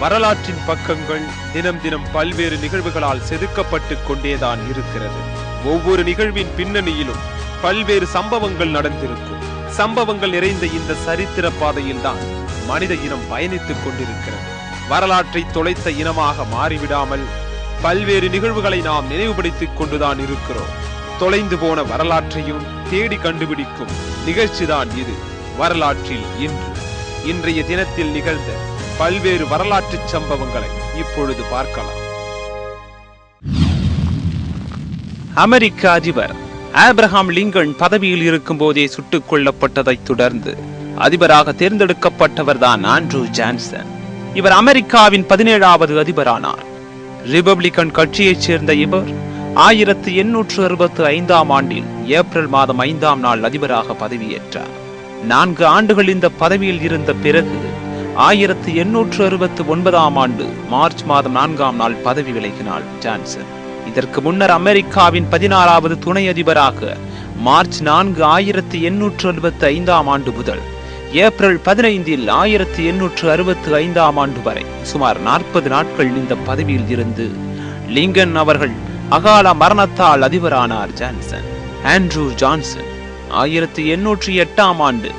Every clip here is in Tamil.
வரலாற்றின் பக்கங்கள் தினம் தினம் பல்வேறு நிகழ்வுகளால் செதுக்கப்பட்டு கொண்டேதான் இருக்கிறது. ஒவ்வொரு நிகழ்வின் பின்னணியிலும் பல்வேறு சம்பவங்கள் நடந்திருக்கும். சம்பவங்கள் நிறைந்த இந்த சரித்திர பாதையில்தான் மனித இனம் பயணித்துக் கொண்டிருக்கிறது. வரலாற்றை தொலைத்த இனமாக மாறிவிடாமல் பல்வேறு நிகழ்வுகளை நாம் நினைவுபடுத்திக் கொண்டுதான் இருக்கிறோம். தொலைந்து போன வரலாற்றையும் தேடி கண்டுபிடிக்கும் நிகழ்ச்சிதான் இது. வரலாற்றில் இன்று. இன்றைய தினத்தில் நிகழ்ந்த பல்வேறு வரலாற்று சம்பவங்களை இப்பொழுது பார்க்கலாம். அமெரிக்க அதிபர் ஆப்ரஹாம் லிங்கன் பதவியில் இருக்கும் போதே சுட்டுக் கொல்லப்பட்டதை தொடர்ந்து அதிபராக தேர்ந்தெடுக்கப்பட்டவர் தான் ஆண்ட்ரூ ஜான்சன். இவர் அமெரிக்காவின் பதினேழாவது அதிபரானார். ரிபப்ளிகன் கட்சியைச் சேர்ந்த இவர் ஆயிரத்தி எண்ணூற்று அறுபத்தி ஐந்தாம் ஆண்டில் ஏப்ரல் மாதம் ஐந்தாம் நாள் அதிபராக பதவியேற்றார். நான்கு ஆண்டுகள் இந்த பதவியில் இருந்த பிறகு ஆயிரத்தி எண்ணூற்று அறுபத்து ஒன்பதாம் ஆண்டு மார்ச் மாதம் நான்காம் நாள் பதவி விலகினாள் ஜான்சன். இதற்கு முன்னர் அமெரிக்காவின் பதினாறாவது துணை அதிபராக மார்ச் நான்கு ஆயிரத்தி எண்ணூற்று அறுபத்தி ஐந்தாம் ஆண்டு முதல் ஏப்ரல் பதினைந்தில் ஆயிரத்தி எண்ணூற்று அறுபத்தி ஐந்தாம் ஆண்டு வரை சுமார் நாற்பது நாட்கள் இந்த பதவியில் இருந்து லிங்கன் அவர்கள் அகால மரணத்தால் அதிபரானார் ஜான்சன். ஆண்ட்ரூ ஜான்சன் ஆயிரத்தி எண்ணூற்றி எட்டாம் ஆண்டு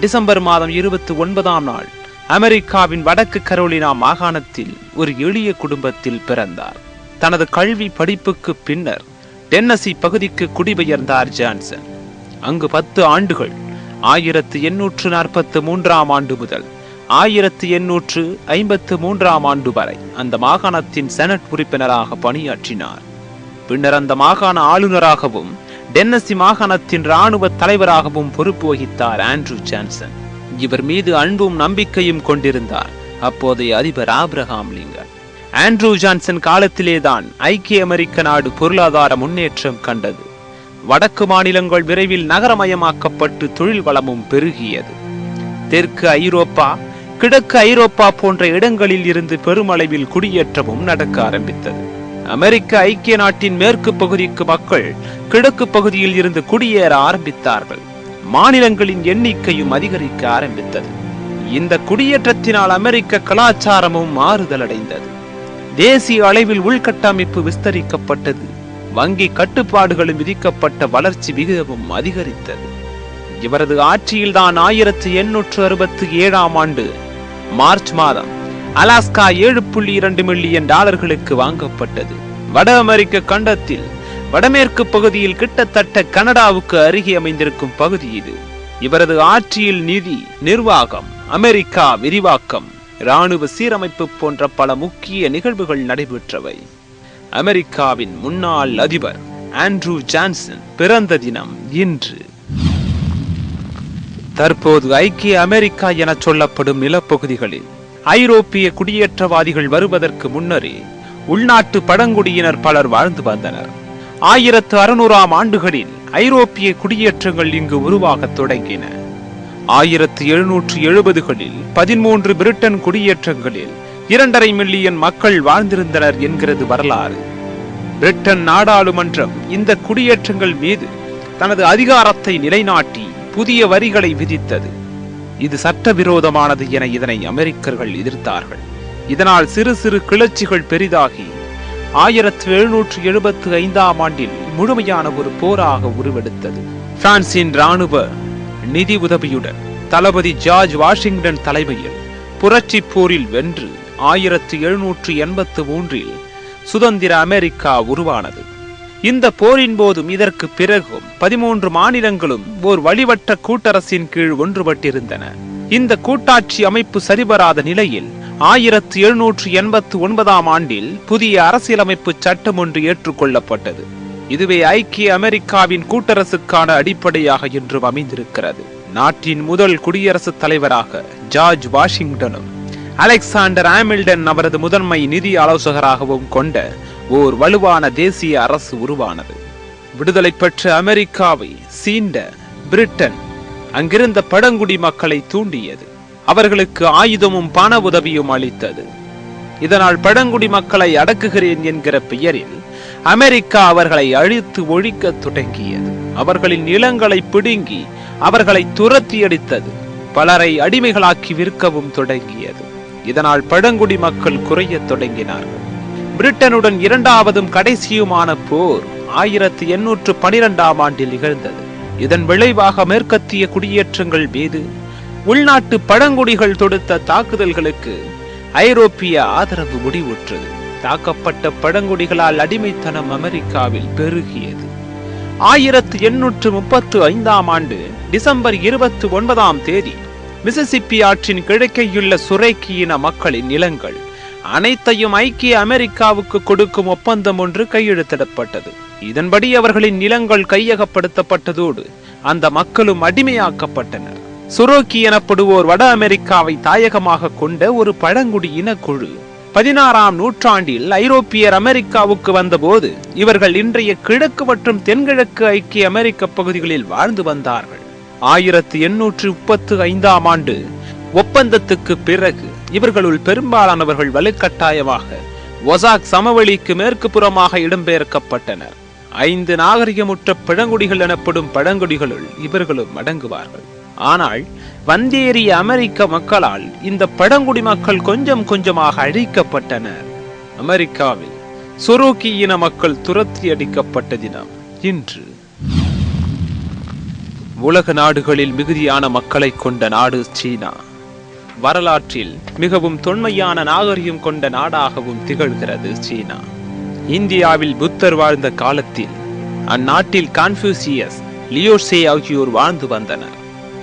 டிசம்பர் மாதம் இருபத்தி ஒன்பதாம் நாள் அமெரிக்காவின் வடக்கு கரோலினா மாகாணத்தில் ஒரு எளிய குடும்பத்தில் பிறந்தார். தனது கல்வி படிப்புக்கு பின்னர் டென்னசி பகுதிக்கு குடிபெயர்ந்தார் ஜான்சன். அங்கு பத்து ஆண்டுகள் ஆயிரத்து எண்ணூற்று நாற்பத்து மூன்றாம் ஆண்டு முதல் ஆயிரத்து எண்ணூற்று ஐம்பத்து மூன்றாம் ஆண்டு வரை அந்த மாகாணத்தின் செனட் உறுப்பினராக பணியாற்றினார். பின்னர் அந்த மாகாண ஆளுநராகவும் டென்னசி மாகாணத்தின் இராணுவ தலைவராகவும் பொறுப்பு வகித்தார் ஆண்ட்ரூ ஜான்சன். இவர் மீது அன்பும் நம்பிக்கையும் கொண்டிருந்தார். அப்போதைய அதிபர் ஆப்ரஹாம் லிங்கன். ஆண்ட்ரூ ஜான்சன் காலத்திலேதான் ஐக்கிய அமெரிக்க நாடு பொருளாதார முன்னேற்றம் கண்டது. வடக்கு மாநிலங்கள் விரைவில் நகரமயமாக்கப்பட்டு தொழில் வளமும் பெருகியது. தெற்கு ஐரோப்பா கிழக்கு ஐரோப்பா போன்ற இடங்களில் இருந்து பெருமளவில் குடியேற்றமும் நடக்க ஆரம்பித்தது. அமெரிக்க ஐக்கிய நாட்டின் மேற்கு பகுதிக்கு மக்கள் கிழக்கு பகுதியில் இருந்து குடியேற ஆரம்பித்தார்கள். மாநிலங்களின் எண்ணிக்கையும் அதிகரிக்க ஆரம்பித்தது. இந்த குடியேற்றத்தினால் அமெரிக்க கலாச்சாரமும் மாறுதலடைந்தது. தேசிய அளவில் உள்கட்டமைப்பு விஸ்தரிக்கப்பட்டது. வங்கி கட்டுப்பாடுகளும் விதிக்கப்பட்ட வளர்ச்சி விகிதமும் அதிகரித்தது. இவரது ஆட்சியில்தான் ஆயிரத்தி எண்ணூற்று அறுபத்தி ஏழாம் ஆண்டு மார்ச் மாதம் அலாஸ்கா ஏழு புள்ளி இரண்டு மில்லியன் டாலர்களுக்கு வாங்கப்பட்டது. வட அமெரிக்க கண்டத்தில் வடமேற்கு பகுதியில் கிட்டத்தட்ட கனடாவுக்கு அருகே அமைந்திருக்கும் பகுதி இது. இவரது ஆட்சியில் நிதி நிர்வாகம் அமெரிக்கா விரிவாக்கம் இராணுவ சீரமைப்பு போன்ற பல முக்கிய நிகழ்வுகள் நடைபெற்றவை. அமெரிக்காவின் முன்னாள் அதிபர் ஆண்ட்ரூ ஜான்சன் பிறந்த தினம் இன்று. தற்போது ஐக்கிய அமெரிக்கா என சொல்லப்படும் நிலப்பகுதிகளில் ஐரோப்பிய குடியேற்றவாதிகள் வருவதற்கு முன்னரே உள்நாட்டு பழங்குடியினர் பலர் வாழ்ந்து வந்தனர். ஆயிரத்து அறுநூறாம் ஆண்டுகளில் ஐரோப்பிய குடியேற்றங்கள் இங்கு உருவாகத் தொடங்கின. ஆயிரத்து எழுநூற்று எழுபதுகளில் பதிமூன்று பிரிட்டன் குடியேற்றங்களில் இரண்டரை மில்லியன் மக்கள் வாழ்ந்திருந்தனர் என்கிறது வரலாறு. பிரிட்டன் நாடாளுமன்றம் இந்த குடியேற்றங்கள் மீது தனது அதிகாரத்தை நிலைநாட்டி புதிய வரிகளை விதித்தது. இது சட்டவிரோதமானது என இதனை அமெரிக்கர்கள் எதிர்த்தார்கள். இதனால் சிறு சிறு கிளர்ச்சிகள் பெரிதாகி ஆயிரத்து எழுநூற்று எழுபத்து ஐந்தாம் ஆண்டில் முழுமையான ஒரு போராக உருவெடுத்தது. பிரான்சின் ராணுவ நிதி உதவியுடன் தளபதி ஜார்ஜ் வாஷிங்டன் தலைமையில் புரட்சி போரில் வென்று ஆயிரத்து எழுநூற்று எண்பத்து மூன்றில் சுதந்திர அமெரிக்கா உருவானது. இந்த போரின் போதும் இதற்கு பிறகும் பதிமூன்று மாநிலங்களும் ஓர் வழிவட்ட கூட்டரசின் கீழ் ஒன்றுபட்டிருந்தன. இந்த கூட்டாட்சி அமைப்பு சரிவராத நிலையில் ஆயிரத்தி எழுநூற்று எண்பத்து ஒன்பதாம் ஆண்டில் புதிய அரசியலமைப்பு சட்டம் ஒன்று ஏற்றுக்கொள்ளப்பட்டது. இதுவே ஐக்கிய அமெரிக்காவின் கூட்டரசுக்கான அடிப்படையாக இன்றும் அமைந்திருக்கிறது. நாட்டின் முதல் குடியரசுத் தலைவராக ஜார்ஜ் வாஷிங்டனும் அலெக்சாண்டர் ஆமில்டன் அவரது முதன்மை நிதி ஆலோசகராகவும் கொண்ட ஓர் வலுவான தேசிய அரசு உருவானது. விடுதலை பெற்ற அமெரிக்காவை சீண்ட பிரிட்டன் அங்கிருந்த பழங்குடி மக்களை தூண்டியது. அவர்களுக்கு ஆயுதமும் பண உதவியும் அளித்தது. இதனால் பழங்குடி மக்களை அடக்குகிறேன் என்கிற பெயரில் அமெரிக்கா அவர்களை அழித்து ஒழிக்க தொடங்கியது. அவர்களின் நிலங்களை பிடுங்கி அவர்களை துரத்தி அடித்தது பலரை அடிமைகளாக்கி விற்கவும் தொடங்கியது. இதனால் பழங்குடி மக்கள் குறைய தொடங்கினார்கள். பிரிட்டனுடன் இரண்டாவதும் கடைசியுமான போர் ஆயிரத்தி எண்ணூற்று பனிரெண்டாம் ஆண்டில் நிகழ்ந்தது. இதன் விளைவாக மேற்கத்திய குடியேற்றங்கள் மீது உள்நாட்டு பழங்குடிகள் தொடுத்த தாக்குதல்களுக்கு ஐரோப்பிய ஆதரவு முடிவுற்றது. தாக்கப்பட்ட பழங்குடிகளால் அடிமைத்தனம் அமெரிக்காவில் பெருகியது. ஆயிரத்து எண்ணூற்று முப்பத்து ஐந்தாம் ஆண்டு டிசம்பர் இருபத்தி ஒன்பதாம் தேதி மிசிசிப்பி ஆற்றின் கிழக்கேயுள்ள சுரேக்கி இன மக்களின் நிலங்கள் அனைத்தையும் ஐக்கிய அமெரிக்காவுக்கு கொடுக்கும் ஒப்பந்தம் ஒன்று கையெழுத்திடப்பட்டது. இதன்படி அவர்களின் நிலங்கள் கையகப்படுத்தப்பட்டதோடு அந்த மக்களும் அடிமையாக்கப்பட்டனர். சுரோக்கி எனப்படுவோர் வட அமெரிக்காவை தாயகமாக கொண்ட ஒரு பழங்குடி இனக்குழு பதினாறாம் நூற்றாண்டில் ஐரோப்பியர் அமெரிக்காவுக்கு வந்தபோது இவர்கள் இன்றைய கிழக்கு மற்றும் தென்கிழக்கு ஐக்கிய அமெரிக்க பகுதிகளில் வாழ்ந்து வந்தார்கள். ஆயிரத்தி எண்ணூற்று முப்பத்து ஐந்தாம் ஆண்டு ஒப்பந்தத்துக்கு பிறகு இவர்களுள் பெரும்பாலானவர்கள் வலுக்கட்டாயமாக ஒசாக் சமவெளிக்கு மேற்கு புறமாக இடம்பெயர்க்கப்பட்டனர். ஐந்து நாகரிகமுற்ற பழங்குடிகள் எனப்படும் பழங்குடிகளுள் இவர்களும் அடங்குவார்கள். ஆனால் வந்தேறிய அமெரிக்க மக்களால் இந்த பழங்குடி மக்கள் கொஞ்சம் கொஞ்சமாக அழிக்கப்பட்டனர். அமெரிக்காவில் சொரோக்கி இன மக்கள் துரத்தி அடிக்கப்பட்ட தினம் இன்று. உலக நாடுகளில் மிகுதியான மக்களை கொண்ட நாடு சீனா. வரலாற்றில் மிகவும் தொன்மையான நாகரிகம் கொண்ட நாடாகவும் திகழ்கிறது சீனா. இந்தியாவில் புத்தர் வாழ்ந்த காலத்தில் அந்நாட்டில் கான்ஃபியூசியஸ் லியோசே ஆகியோர் வாழ்ந்து வந்தனர்.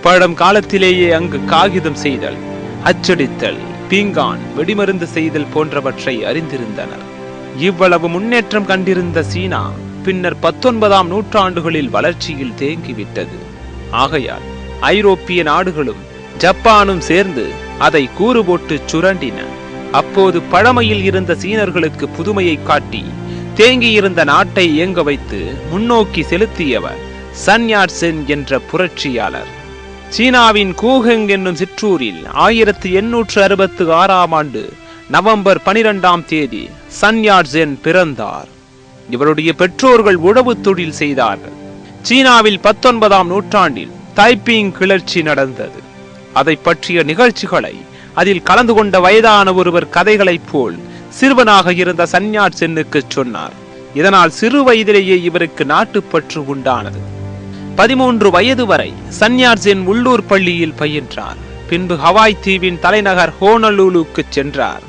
பழம் காலத்திலேயே அங்கு காகிதம் செய்தல் அச்சடித்தல் பீங்கான் வெடிமருந்து செய்தல் போன்றவற்றை அறிந்திருந்தனர். இவ்வளவு முன்னேற்றம் கண்டிருந்த சீனா பின்னர் பத்தொன்பதாம் நூற்றாண்டுகளில் வளர்ச்சியில் தேங்கிவிட்டது. ஆகையால் ஐரோப்பிய நாடுகளும் ஜப்பானும் சேர்ந்து அதை கூறு போட்டு சுரண்டின. அப்போது பழமையில் இருந்த சீனர்களுக்கு புதுமையை காட்டி தேங்கியிருந்த நாட்டை இயங்க வைத்து முன்னோக்கி செலுத்தியவர் சன்யாட் சென் என்ற புரட்சியாளர். சீனாவின் கூகங் என்னும் சிற்றூரில் ஆயிரத்தி எண்ணூற்று அறுபத்து ஆறாம் ஆண்டு நவம்பர் பனிரெண்டாம் தேதி சன்யாட்சென் பிறந்தார். இவருடைய பெற்றோர்கள் உழவு தொழில் செய்தார்கள். சீனாவில் பத்தொன்பதாம் நூற்றாண்டில் தைப்பிங் கிளர்ச்சி நடந்தது. அதை பற்றிய நிகழ்ச்சிகளை அதில் கலந்து கொண்ட வயதான ஒருவர் கதைகளைப் போல் சிறுவனாக இருந்த சன்யாட்சென்னுக்கு சொன்னார். இதனால் சிறு வயதிலேயே இவருக்கு நாட்டுப்பற்று உண்டானது. பதிமூன்று வயது வரை சன்யாட் உள்ளூர் பள்ளியில் பயின்றார். பின்பு ஹவாய் தீவின் தலைநகர் ஹோனலூலுக்கு சென்றார்.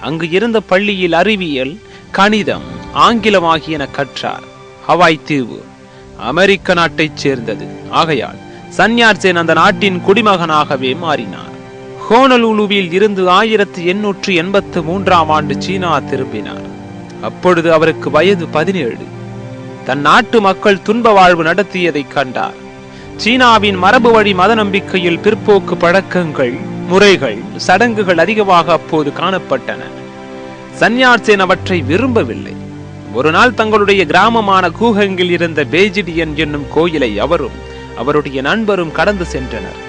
அங்கு இருந்த பள்ளியில் அறிவியல் கணிதம் ஆங்கிலம் ஆகியன கற்றார். ஹவாய் தீவு அமெரிக்க நாட்டைச் சேர்ந்தது. ஆகையால் சன்யார்சேன் அந்த நாட்டின் குடிமகனாகவே மாறினார். ஹோனலூலுவில் இருந்து ஆயிரத்தி எண்ணூற்று எண்பத்து மூன்றாம் ஆண்டு சீனா திரும்பினார். அப்பொழுது அவருக்கு வயது பதினேழு. தன் நாட்டு மக்கள் துன்ப வாழ்வு நடத்தியதை கண்டார். சீனாவின் மரபு வழி மத நம்பிக்கையில் பிற்போக்கு பழக்கங்கள் முறைகள் சடங்குகள் அதிகமாக அப்போது காணப்பட்டன. சன்யார்சேன் அவற்றை விரும்பவில்லை. ஒரு நாள் தங்களுடைய கிராமமான கூஹங்கில் இருந்த பேஜிடியன் என்னும் கோயிலை அவரும் அவருடைய நண்பரும் கடந்து சென்றனர்.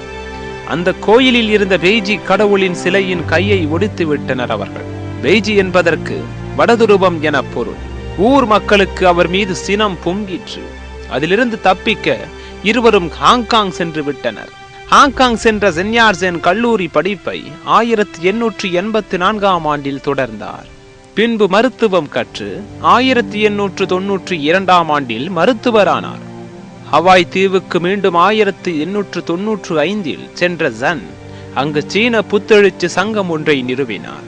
அந்த கோயிலில் இருந்த பெய்ஜி கடவுளின் சிலையின் கையை ஒடித்து விட்டனர் அவர்கள். பெய்ஜி என்பதற்கு வடதுருவம் என பொருள். ஊர் மக்களுக்கு அவர் மீது சினம் பொங்கிற்று. அதிலிருந்து தப்பிக்க இருவரும் ஹாங்காங் சென்று விட்டனர். ஹாங்காங் சென்ற சென்யார்சென் கல்லூரி படிப்பை ஆயிரத்தி எண்ணூற்றி எண்பத்தி நான்காம் ஆண்டில் தொடர்ந்தார். பின்பு மருத்துவம் கற்று ஆயிரத்தி எண்ணூற்று தொன்னூற்றி இரண்டாம் ஆண்டில் மருத்துவரானார். ஹவாய் தீவுக்கு மீண்டும் ஆயிரத்தி எண்ணூற்று தொன்னூற்று ஐந்தில் சென்ற ஜன் அங்கு சீன புத்தெழுச்சி சங்கம் ஒன்றை நிறுவினார்.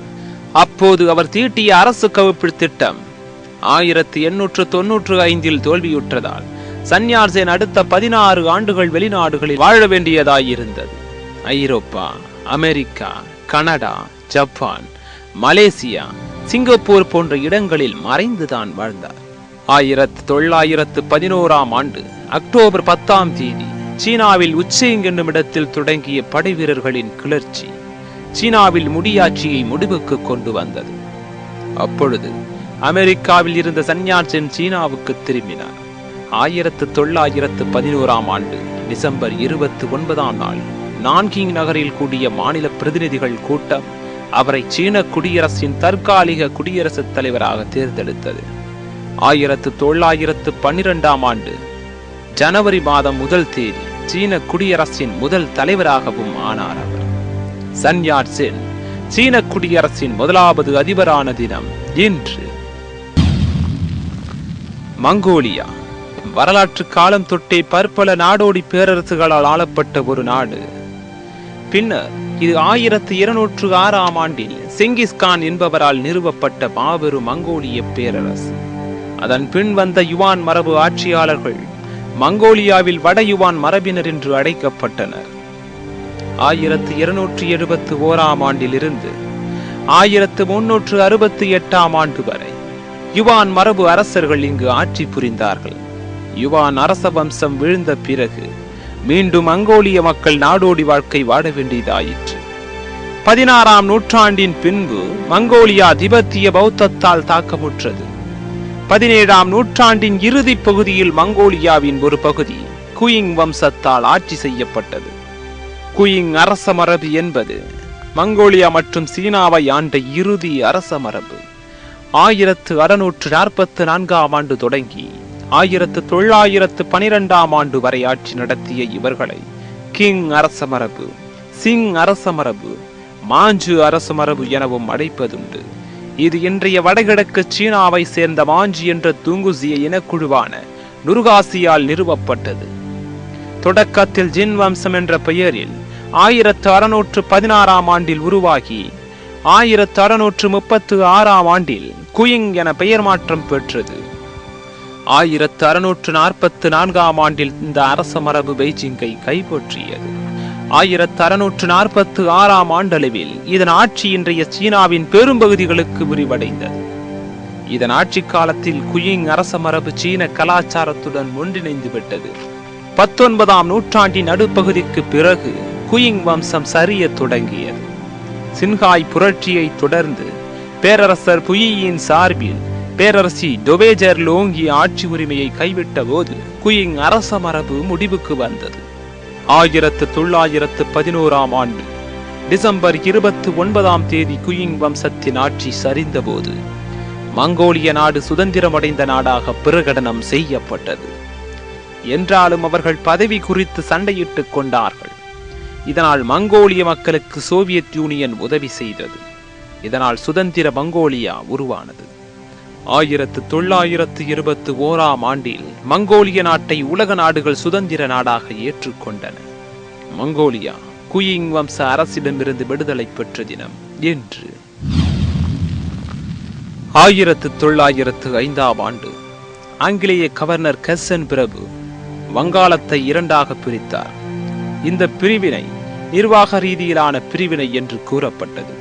அப்போது அவர் தீட்டிய அரசு கவிப்பு திட்டம் ஆயிரத்தி எண்ணூற்று தொன்னூற்று ஐந்தில் தோல்வியுற்றதால் சன்யார்சேன் அடுத்த பதினாறு ஆண்டுகள் வெளிநாடுகளில் வாழ வேண்டியதாயிருந்தது. ஐரோப்பா America Canada Japan Malaysia Singapore போன்ற இடங்களில் மறைந்துதான் வாழ்ந்தார். ஆயிரத்து தொள்ளாயிரத்து பதினோராம் ஆண்டு அக்டோபர் பத்தாம் தேதி சீனாவில் உச்சிங் என்னும் இடத்தில் தொடங்கிய படை வீரர்களின் கிளர்ச்சி சீனாவில் முடியாட்சியை முடிவுக்கு கொண்டு வந்தது. அப்பொழுது அமெரிக்காவில் இருந்த சன்யார்சென் சீனாவுக்கு திரும்பினார். ஆயிரத்து தொள்ளாயிரத்து பதினோராம் ஆண்டு டிசம்பர் இருபத்தி ஒன்பதாம் நாள் நான்கிங் நகரில் கூடிய மாநில பிரதிநிதிகள் கூட்டம் அவரை சீன குடியரசின் தற்காலிக குடியரசுத் தலைவராக தேர்ந்தெடுத்தது. ஆயிரத்து தொள்ளாயிரத்து பன்னிரெண்டாம் ஆண்டு ஜனவரி மாதம் முதல் தேதி சீன குடியரசின் முதல் தலைவராகவும் ஆனார் அவர். சன் யாட் சென் சீன குடியரசின் முதலாவது அதிபரான தினம் இன்று மங்கோலியா. வரலாற்று காலம் தொட்டே பற்பல நாடோடி பேரரசுகளால் ஆளப்பட்ட ஒரு நாடு. பின்னர் இது ஆயிரத்து இருநூற்று ஆறாம் ஆண்டில் செங்கிஸ்கான் என்பவரால் நிறுவப்பட்ட மாபெரும் மங்கோலிய பேரரசு. அதன் பின் வந்த யுவான் மரபு ஆட்சியாளர்கள் மங்கோலியாவில் வட யுவான் மரபினர் என்று அழைக்கப்பட்டனர். ஆயிரத்து இருநூற்றி எழுபத்து ஓராம் ஆண்டிலிருந்து ஆயிரத்து முன்னூற்று அறுபத்தி எட்டாம் ஆண்டு வரை யுவான் மரபு அரசர்கள் இங்கு ஆட்சி புரிந்தார்கள். யுவான் அரச வம்சம் வீழ்ந்த பிறகு மீண்டும் மங்கோலிய மக்கள் நாடோடி வாழ்க்கை வாட வேண்டியதாயிற்று. பதினாறாம் நூற்றாண்டின் பின்பு மங்கோலியா திபெத்திய பௌத்தத்தால் தாக்கமுற்றது பதினேழாம் நூற்றாண்டின் இறுதிப் பகுதியில் மங்கோலியாவின் ஒரு பகுதி குயிங் வம்சத்தால் ஆட்சி செய்யப்பட்டது. குயிங் அரச மரபு என்பது மங்கோலியா மற்றும் சீனாவை ஆண்ட இறுதி அரச மரபு. ஆயிரத்து அறுநூற்று நாற்பத்து நான்காம் ஆண்டு தொடங்கி ஆயிரத்து தொள்ளாயிரத்து பனிரெண்டாம் ஆண்டு வரை ஆட்சி நடத்திய இவர்களை கிங் அரச மரபு சிங் அரச மரபு மாஞ்சு அரச மரபு எனவும் அழைப்பதுண்டு. இது இன்றைய வடகிழக்கு சீனாவை சேர்ந்த மாஞ்சி என்ற தூங்குசிய இனக்குழுவான நுருகாசியால் நிறுவப்பட்டது. தொடக்கத்தில் ஜின் வம்சம் என்ற பெயரில் ஆயிரத்து அறுநூற்று பதினாறாம் ஆண்டில் உருவாகி ஆயிரத்து அறுநூற்று முப்பத்து ஆறாம் ஆண்டில் குயிங் என பெயர் மாற்றம் பெற்றது. ஆயிரத்து அறுநூற்று நாற்பத்து நான்காம் ஆண்டில் இந்த அரச மரபு பெய்ஜிங்கை கைப்பற்றியது. ஆயிரத்து அறுநூற்று நாற்பத்து ஆறாம் ஆண்டளவில் இதன் ஆட்சி இன்றைய சீனாவின் பெரும்பகுதிகளுக்கு விரிவடைந்தது. இதன் ஆட்சி காலத்தில் குயிங் அரச மரபு சீன கலாச்சாரத்துடன் ஒன்றிணைந்து விட்டது. பத்தொன்பதாம் நூற்றாண்டின் நடுப்பகுதிக்கு பிறகு குயிங் வம்சம் சரிய தொடங்கியது. சின்ஹாய் புரட்சியை தொடர்ந்து பேரரசர் புயியின் சார்பில் பேரரசி டொவேஜர் லோங்கி ஆட்சி உரிமையை கைவிட்ட போது குயிங் அரச மரபு முடிவுக்கு வந்தது. ஆயிரத்து தொள்ளாயிரத்து பதினோராம் ஆண்டு டிசம்பர் இருபத்தி ஒன்பதாம் தேதி குயிங் வம்சத்தின் ஆட்சி சரிந்தபோது மங்கோலிய நாடு சுதந்திரமடைந்த நாடாக பிரகடனம் செய்யப்பட்டது. என்றாலும் அவர்கள் பதவி குறித்து சண்டையிட்டுக் கொண்டார்கள். இதனால் மங்கோலிய மக்களுக்கு சோவியத் யூனியன் உதவி செய்தது. இதனால் சுதந்திர மங்கோலியா உருவானது. ஆயிரத்து தொள்ளாயிரத்து இருபத்தி ஓராம் ஆண்டில் மங்கோலிய நாட்டை உலக நாடுகள் சுதந்திர நாடாக ஏற்றுக்கொண்டன. மங்கோலியா குயிங் வம்ச அரசிடமிருந்து விடுதலை பெற்ற தினம் என்று. ஆயிரத்து தொள்ளாயிரத்து ஐந்தாம் ஆண்டு ஆங்கிலேய கவர்னர் கெசன் பிரபு வங்காளத்தை இரண்டாக பிரித்தார். இந்த பிரிவினை நிர்வாக ரீதியிலான பிரிவினை என்று கூறப்பட்டது.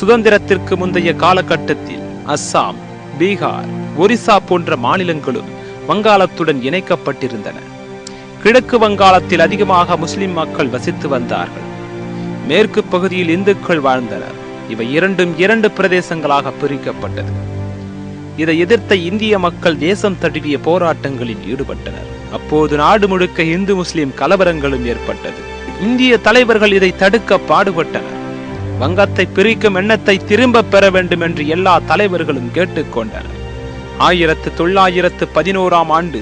சுதந்திரத்திற்கு முந்தைய காலகட்டத்தில் அஸ்ஸாம் பீகார் ஒரிசா போன்ற மாநிலங்களும் வங்காளத்துடன் இணைக்கப்பட்டிருந்தன. கிழக்கு வங்காளத்தில் அதிகமாக முஸ்லிம் மக்கள் வசித்து வந்தார்கள். மேற்கு பகுதியில் இந்துக்கள் வாழ்ந்தனர். இவை இரண்டும் இரண்டு பிரதேசங்களாக பிரிக்கப்பட்டது. இதை எதிர்த்த இந்திய மக்கள் தேசம் தழுவிய போராட்டங்களில் ஈடுபட்டனர். அப்போது நாடு முழுக்க இந்து முஸ்லிம் கலவரங்களும் ஏற்பட்டது. இந்திய தலைவர்கள் இதை தடுக்க பாடுபட்டனர். வங்கத்தை பிரிக்கும் எண்ணத்தை திரும்ப பெற வேண்டும் என்று எல்லா தலைவர்களும் கேட்டுக்கொண்டனர். ஆயிரத்து தொள்ளாயிரத்து பதினோராம் ஆண்டு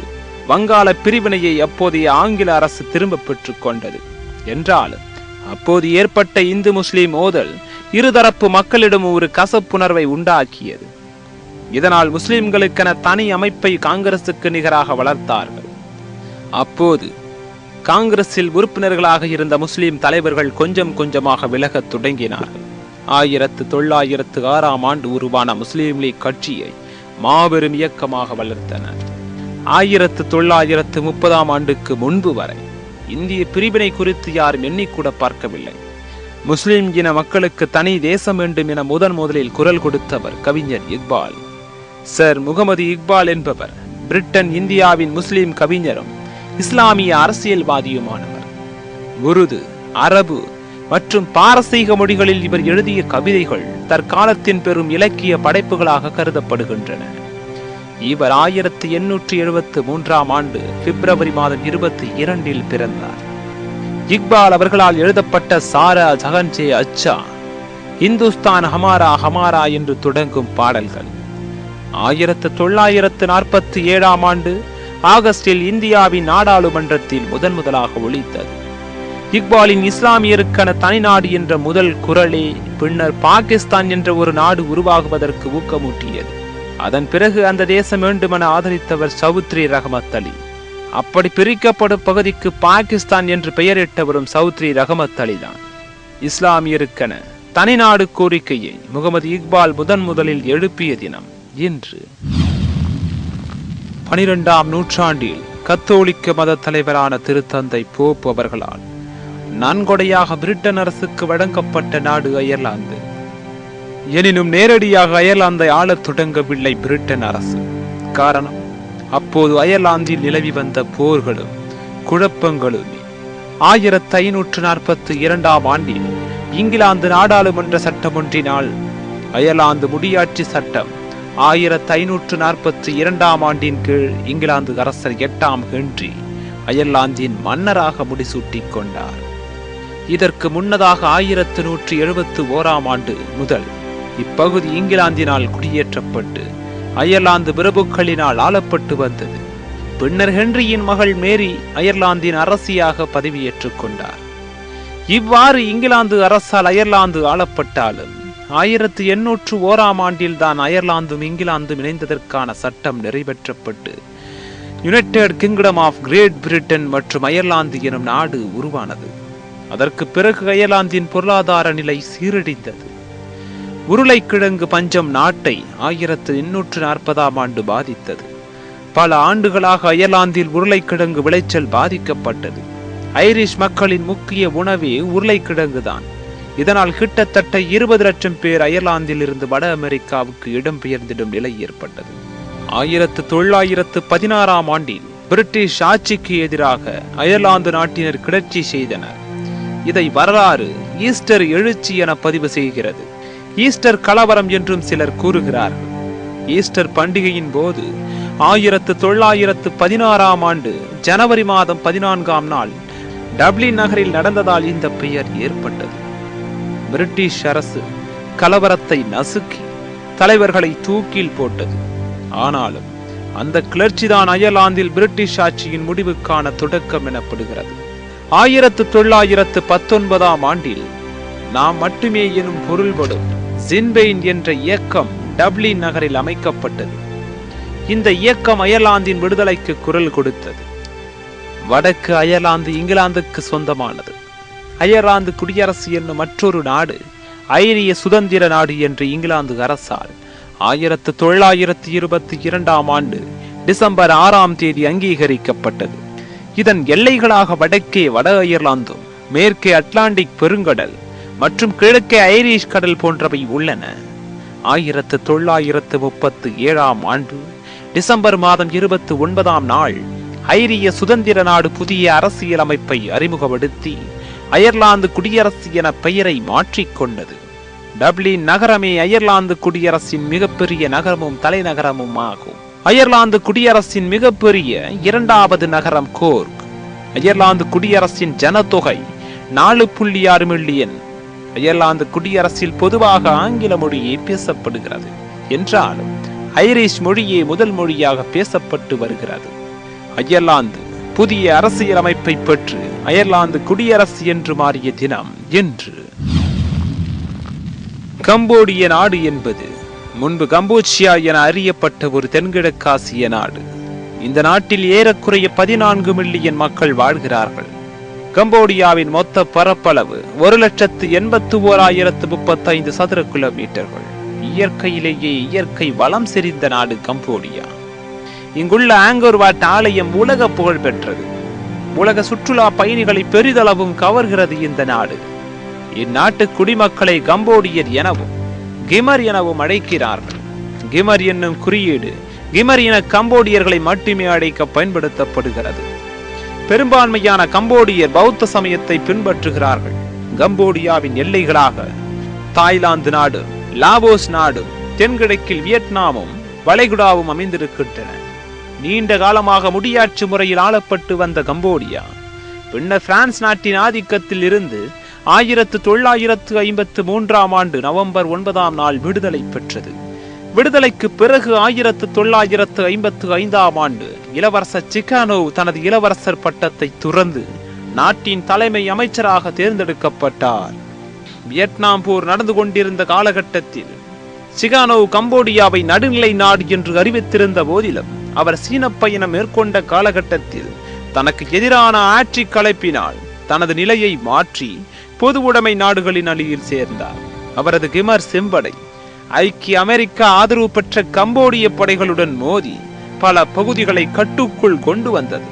வங்காள பிரிவினையை அப்போதைய ஆங்கில அரசு திரும்ப பெற்றுக் கொண்டது. என்றாலும் அப்போது ஏற்பட்ட இந்து முஸ்லிம் மோதல் இருதரப்பு மக்களிடம் ஒரு கசப்புணர்வை உண்டாக்கியது. இதனால் முஸ்லிம்களுக்கென தனி அமைப்பை காங்கிரசுக்கு நிகராக வளர்த்தார்கள். அப்போது காங்கிரஸில் உறுப்பினர்களாக இருந்த முஸ்லிம் தலைவர்கள் கொஞ்சம் கொஞ்சமாக விலகத் தொடங்கினார்கள். ஆயிரத்து தொள்ளாயிரத்து ஆறாம் ஆண்டு உருவான முஸ்லீம் லீக் கட்சியை மாபெரும் இயக்கமாக வளர்த்தனர். ஆயிரத்து தொள்ளாயிரத்து முப்பதாம் ஆண்டுக்கு முன்பு வரை இந்திய பிரிவினை குறித்து யாரும் எண்ணிக்கூட பார்க்கவில்லை. முஸ்லிம் இன மக்களுக்கு தனி தேசம் வேண்டும் என முதன் முதலில் குரல் கொடுத்தவர் கவிஞர் இக்பால். சர் முகமது இக்பால் என்பவர் பிரிட்டன் இந்தியாவின் முஸ்லிம் கவிஞரும் இஸ்லாமிய அரசியல்வாதியுமானவர். உருது அரபு மற்றும் பாரசீக மொழிகளில் இவர் எழுதிய கவிதைகள் தற்காலத்தின் பெரும் இலக்கிய படைப்புகளாக கருதப்படுகின்றன. இவர் ஆயிரத்தி எண்ணூற்றி எழுபத்து மூன்றாம் ஆண்டு பிப்ரவரி மாதம் இருபத்தி இரண்டில் பிறந்தார். இக்பால் அவர்களால் எழுதப்பட்ட சாரா ஜகன்ஜே அச்சா இந்துஸ்தான் ஹமாரா ஹமாரா என்று தொடங்கும் பாடல்கள். ஆயிரத்து தொள்ளாயிரத்து நாற்பத்தி ஏழாம் ஆண்டு ஆகஸ்டில் இந்தியாவின் நாடாளுமன்றத்தில் முதன் முதலாக ஒழித்தது இக்பாலின் இஸ்லாமியருக்கான தனிநாடு என்ற முதல் குரலே பின்னர் பாகிஸ்தான் என்ற ஒரு நாடு உருவாகுவதற்கு ஊக்கமூட்டியது. அதன் பிறகு அந்த தேசம் வேண்டுமென ஆதரித்தவர் சவுத்ரி ரஹமத் அலி. அப்படி பிரிக்கப்படும் பகுதிக்கு பாகிஸ்தான் என்று பெயரிட்டவரும் சவுத்ரி ரஹமத் அலி தான் இஸ்லாமியருக்கென தனிநாடு கோரிக்கையை முகமது இக்பால் முதன் முதலில் எழுப்பிய தினம் இன்று. பனிரெண்டாம் நூற்றாண்டில் கத்தோலிக்க மத தலைவரான திருத்தந்தை போப் அவர்களால் நன்கொடையாக பிரிட்டன் அரசுக்கு வழங்கப்பட்ட நாடு அயர்லாந்து. எனினும் நேரடியாக அயர்லாந்தை ஆளத் தொடங்கவில்லை பிரிட்டன் அரசு. காரணம் அப்போது அயர்லாந்தில் நிலவி வந்த போர்களும் குழப்பங்களுமே ஆயிரத்தி ஐநூற்று நாற்பத்தி இரண்டாம் ஆண்டில் இங்கிலாந்து நாடாளுமன்ற சட்டமொன்றினால் அயர்லாந்து முடியாட்சி சட்டம் ஆயிரத்தி ஐநூற்று நாற்பத்தி இரண்டாம் ஆண்டின் கீழ் இங்கிலாந்து அரசர் எட்டாம் ஹென்றி அயர்லாந்தின் மன்னராக முடிசூட்டிக் கொண்டார். இதற்கு முன்னதாக ஆயிரத்து நூற்றி எழுபத்து ஓராம் ஆண்டு முதல் இப்பகுதி இங்கிலாந்தினால் குடியேற்றப்பட்டு அயர்லாந்து பிரபுக்களினால் ஆளப்பட்டு வந்தது. பின்னர் ஹென்ரியின் மகள் மேரி அயர்லாந்தின் அரசியாக பதவியேற்றுக் கொண்டார். இவ்வாறு இங்கிலாந்து அரசால் அயர்லாந்து ஆளப்பட்டாலும் ஆயிரத்து எண்ணூற்று ஓராம் ஆண்டில்தான் அயர்லாந்தும் இங்கிலாந்தும் இணைந்ததற்கான சட்டம் நிறைவேற்றப்பட்டு United Kingdom of Great Britain மற்றும் அயர்லாந்து எனும் நாடு உருவானது. அதற்கு பிறகு அயர்லாந்தின் பொருளாதார நிலை சீரழிந்தது. உருளைக்கிழங்கு பஞ்சம் நாட்டை ஆயிரத்து எண்ணூற்று நாற்பதாம் ஆண்டு பாதித்தது. பல ஆண்டுகளாக அயர்லாந்தில் உருளைக்கிழங்கு விளைச்சல் பாதிக்கப்பட்டது. ஐரிஷ் மக்களின் முக்கிய உணவே உருளைக்கிழங்கு தான் இதனால் கிட்டத்தட்ட இருபது லட்சம் பேர் அயர்லாந்தில் இருந்து வட அமெரிக்காவுக்கு இடம்பெயர்ந்திடும் நிலை ஏற்பட்டது. ஆயிரத்து தொள்ளாயிரத்து பதினாறாம் ஆண்டில் பிரிட்டிஷ் ஆட்சிக்கு எதிராக அயர்லாந்து நாட்டினர் கிளர்ச்சி செய்தனர். இதை வரலாறு ஈஸ்டர் எழுச்சி என பதிவு செய்கிறது. ஈஸ்டர் கலவரம் என்றும் சிலர் கூறுகிறார்கள். ஈஸ்டர் பண்டிகையின் போது ஆயிரத்து தொள்ளாயிரத்து பதினாறாம் ஆண்டு ஜனவரி மாதம் பதினான்காம் நாள் டப்ளின் நகரில் நடந்ததால் இந்த பெயர் ஏற்பட்டது. பிரிட்டிஷ் அரசு கலவரத்தை நசுக்கி தலைவர்களை தூக்கில் போட்டது. ஆனாலும் அந்த கிளர்ச்சிதான் அயர்லாந்தில் பிரிட்டிஷ் ஆட்சியின் முடிவுக்கான தொடக்கம் எனப்படுகிறது. ஆயிரத்து தொள்ளாயிரத்து பத்தொன்பதாம் ஆண்டில் நாம் மட்டுமே எனும் பொருள்படும் ஜின்பெயின் என்ற இயக்கம் டப்ளின் நகரில் அமைக்கப்பட்டது. இந்த இயக்கம் அயர்லாந்தின் விடுதலைக்கு குரல் கொடுத்தது. வடக்கு அயர்லாந்து இங்கிலாந்துக்கு சொந்தமானது. அயர்லாந்து குடியரசு என்னும் மற்றொரு நாடு ஐரிய சுதந்திர நாடு என்று இங்கிலாந்து அரசால். ஆயிரத்து தொள்ளாயிரத்து இருபத்தி இரண்டாம் ஆண்டு டிசம்பர் ஆறாம் தேதி அங்கீகரிக்கப்பட்டது. இதன் எல்லைகளாக வடக்கே வட அயர்லாந்தும் மேற்கே அட்லாண்டிக் பெருங்கடல் மற்றும் கிழக்கே ஐரிஷ் கடல் போன்றவை உள்ளன. ஆயிரத்து தொள்ளாயிரத்து முப்பத்து ஏழாம் ஆண்டு டிசம்பர் மாதம் இருபத்தி ஒன்பதாம் நாள் ஐரிய சுதந்திர நாடு புதிய அரசியல் அமைப்பை அறிமுகப்படுத்தி அயர்லாந்து குடியரசு என பெயரை மாற்றிக்கொண்டது. டப்ளின் நகரமே அயர்லாந்து குடியரசின் மிகப்பெரிய நகரமும் தலைநகரமும் ஆகும். அயர்லாந்து குடியரசின் மிகப்பெரிய இரண்டாவது நகரம் கோர்க். அயர்லாந்து குடியரசின் ஜனத்தொகை நாலு புள்ளி ஆறு மில்லியன். அயர்லாந்து குடியரசில் பொதுவாக ஆங்கில மொழியே பேசப்படுகிறது. என்றாலும் ஐரிஷ் மொழியே முதல் மொழியாக பேசப்பட்டு வருகிறது. அயர்லாந்து புதிய அரசியலமைப்பை பெற்று அயர்லாந்து குடியரசு என்று மாறிய தினம் என்று கம்போடிய நாடு என்பது முன்பு கம்போச்சியா என அறியப்பட்ட ஒரு தென்கிழக்காசிய நாடு. இந்த நாட்டில் ஏறக்குறைய பதினான்கு மில்லியன் மக்கள் வாழ்கிறார்கள். கம்போடியாவின் மொத்த பரப்பளவு ஒரு லட்சத்து எண்பத்து ஓராயிரத்து முப்பத்தைந்து சதுர கிலோமீட்டர்கள். இயற்கையிலேயே இயற்கை வளம் செறிந்த நாடு கம்போடியா. இங்குள்ள ஆங்கர்வாட் ஆலயம் உலக புகழ் பெற்றது. உலக சுற்றுலா பயணிகளை பெரிதளவும் கவர்கிறது இந்த நாடு. இந்நாட்டு குடிமக்களை கம்போடியர் எனவும் கிமர் எனவும் அழைக்கிறார்கள். கிமர் என்னும் குறியீடு கிமர் இன கம்போடியர்களை மட்டுமே அழைக்க பயன்படுத்தப்படுகிறது. பெரும்பான்மையான கம்போடியர் பௌத்த சமயத்தை பின்பற்றுகிறார்கள். கம்போடியாவின் எல்லைகளாக தாய்லாந்து நாடு லாவோஸ் நாடு தென்கிழக்கில் வியட்நாமும் வளைகுடாவும் அமைந்திருக்கின்றன. நீண்ட காலமாக முடியாட்சி முறையில் ஆளப்பட்டு வந்த கம்போடியா பின்னர் பிரான்ஸ் நாட்டின் ஆதிக்கத்தில் இருந்து ஆயிரத்து தொள்ளாயிரத்து ஐம்பத்து மூன்றாம் ஆண்டு நவம்பர் ஒன்பதாம் நாள் விடுதலை பெற்றது. விடுதலைக்கு பிறகு ஆயிரத்து தொள்ளாயிரத்து ஐம்பத்து ஐந்தாம் ஆண்டு இளவரசர் சிக்கானோ தனது இளவரசர் பட்டத்தை துறந்து நாட்டின் தலைமை அமைச்சராக தேர்ந்தெடுக்கப்பட்டார். வியட்நாம் போர் நடந்து கொண்டிருந்த காலகட்டத்தில் சிகானோ கம்போடியாவை நடுநிலை நாடு என்று அறிவித்திருந்த போதிலும் அவர் சீன பயணம் மேற்கொண்ட காலகட்டத்தில் தனக்கு எதிரான ஆட்சி கலைப்பினால் தனது நிலையை மாற்றி பொது உடைமை நாடுகளின் அணியில் சேர்ந்தார். அவரது கிமர் செம்படை ஐக்கிய அமெரிக்கா ஆதரவு பெற்ற கம்போடிய படைகளுடன் மோதி பல பகுதிகளை கட்டுக்குள் கொண்டு வந்தது.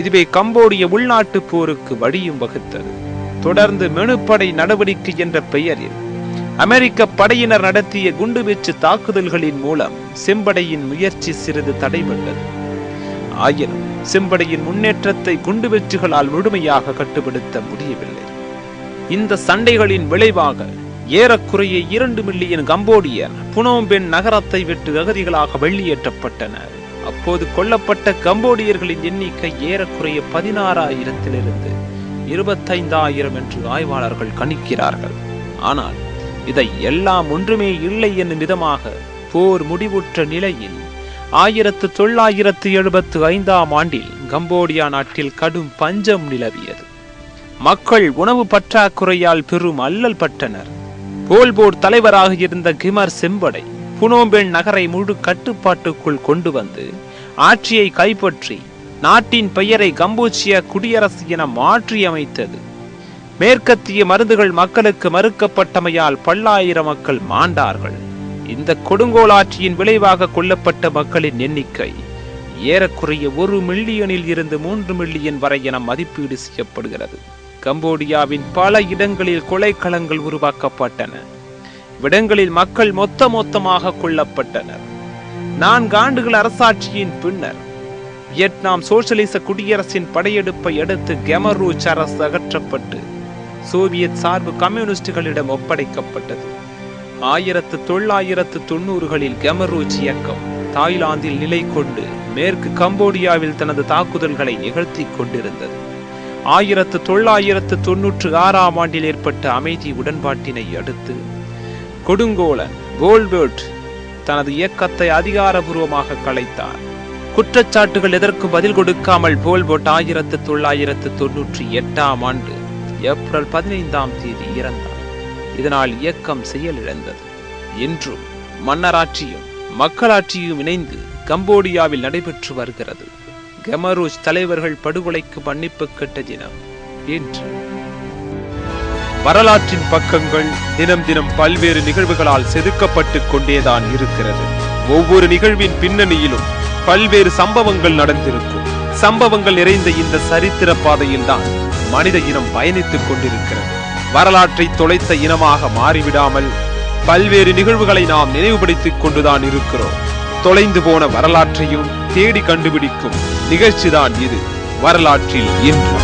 இதுவே கம்போடிய உள்நாட்டு போருக்கு வழியும் வகுத்தது. தொடர்ந்து மெனுப்படை நடவடிக்கை என்ற பெயரில் அமெரிக்க படையினர் நடத்திய குண்டுவீச்சு தாக்குதல்களின் மூலம் செம்படையின் முயற்சி சிறிது தடைபட்டது. ஆயினும் செம்படையின் முன்னேற்றத்தை குண்டுவீச்சுகளால் முழுமையாக கட்டுப்படுத்த முடியவில்லை. இந்த சண்டைகளின் விளைவாக ஏறக்குறைய இரண்டு மில்லியன் கம்போடியர் புனோம்பென் நகரத்தை விட்டு அகதிகளாக வெளியேற்றப்பட்டனர். அப்போது கொல்லப்பட்ட கம்போடியர்களின் எண்ணிக்கை ஏறக்குறைய பதினாறாயிரத்திலிருந்து இருபத்தைந்தாயிரம் என்று ஆய்வாளர்கள் கணிக்கிறார்கள். ஆனால் இதை எல்லாம் ஒன்றுமே இல்லை என்னும் விதமாக போர் முடிவுற்ற நிலையில் ஆயிரத்து தொள்ளாயிரத்து எழுபத்து ஐந்தாம் ஆண்டில் கம்போடியா நாட்டில் கடும் பஞ்சம் நிலவியது. மக்கள் உணவு பற்றாக்குறையால் பெரும் அல்லல் பட்டனர். போல்போர் தலைவராக இருந்த கிமர் செம்படை புனோம்பெண் நகரை முழு கட்டுப்பாட்டுக்குள் கொண்டு வந்து ஆட்சியை கைப்பற்றி நாட்டின் பெயரை கம்போச்சிய குடியரசு என மாற்றி அமைத்தது மேற்கத்திய மருந்துகள் மக்களுக்கு மறுக்கப்பட்டமையால் பல்லாயிரம் மக்கள் மாண்டார்கள். இந்த கொடுங்கோலாட்சியின் விளைவாக கொல்லப்பட்ட மக்களின் எண்ணிக்கை ஏறக்குறைய ஒரு மில்லியனில் இருந்து மூன்று மில்லியன் வரை என மதிப்பீடு செய்யப்படுகிறது. கம்போடியாவின் பல இடங்களில் கொலைக்களங்கள் உருவாக்கப்பட்டன. இடங்களில் மக்கள் மொத்த மொத்தமாக கொல்லப்பட்டனர். நான்கு ஆண்டுகள் அரசாட்சியின் பின்னர் வியட்நாம் சோசியலிச குடியரசின் படையெடுப்பை அடுத்து கெமரூச் அரசு அகற்றப்பட்டு சோவியத் சார்பு கம்யூனிஸ்டுகளிடம் ஒப்படைக்கப்பட்டது. ஆயிரத்து தொள்ளாயிரத்து தொண்ணூறுகளில் கெமரூச் இயக்கம் தாய்லாந்தில் நிலை கொண்டு மேற்கு கம்போடியாவில் தனது தாக்குதல்களை நிகழ்த்தி கொண்டிருந்தது. ஆயிரத்து தொள்ளாயிரத்து தொன்னூற்று ஆறாம் ஆண்டில் ஏற்பட்ட அமைதி உடன்பாட்டினை அடுத்து கொடுங்கோலன் கோல்பர்ட் தனது இயக்கத்தை அதிகாரபூர்வமாக கலைத்தார். குற்றச்சாட்டுகள் எதற்கு பதில் கொடுக்காமல் போல்போட் ஆயிரத்து தொள்ளாயிரத்து தொன்னூற்றி எட்டாம் ஆண்டு ஏப்ரல் பதினைந்தாம் தேதி இறந்தார். இதனால் இயக்கம் செயலிழந்தது. இன்றும் மன்னராட்சியும் மக்களாட்சியும் இணைந்து கம்போடியாவில் நடைபெற்று வருகிறது. கெமரூஜ் தலைவர்கள் படுகொலைக்கு மன்னிப்பு கட்ட தினம் இன்று. வரலாற்றின் பக்கங்கள் தினம் தினம் பல்வேறு நிகழ்வுகளால் செதுக்கப்பட்டு கொண்டேதான் இருக்கிறது. ஒவ்வொரு நிகழ்வின் பின்னணியிலும் பல்வேறு சம்பவங்கள் நடந்திருக்கும். சம்பவங்கள் நிறைந்த இந்த சரித்திர பாதையில்தான் மனித இனம் பயணித்துக் கொண்டிருக்கிறது. வரலாற்றை தொலைத்த இனமாக மாறிவிடாமல் பல்வேறு நிகழ்வுகளை நாம் நினைவுபடுத்திக் கொண்டுதான் இருக்கிறோம். தொலைந்து போன வரலாற்றையும் தேடி கண்டுபிடிக்கும் நிகழ்ச்சிதான் இது. வரலாற்றில் இன்று.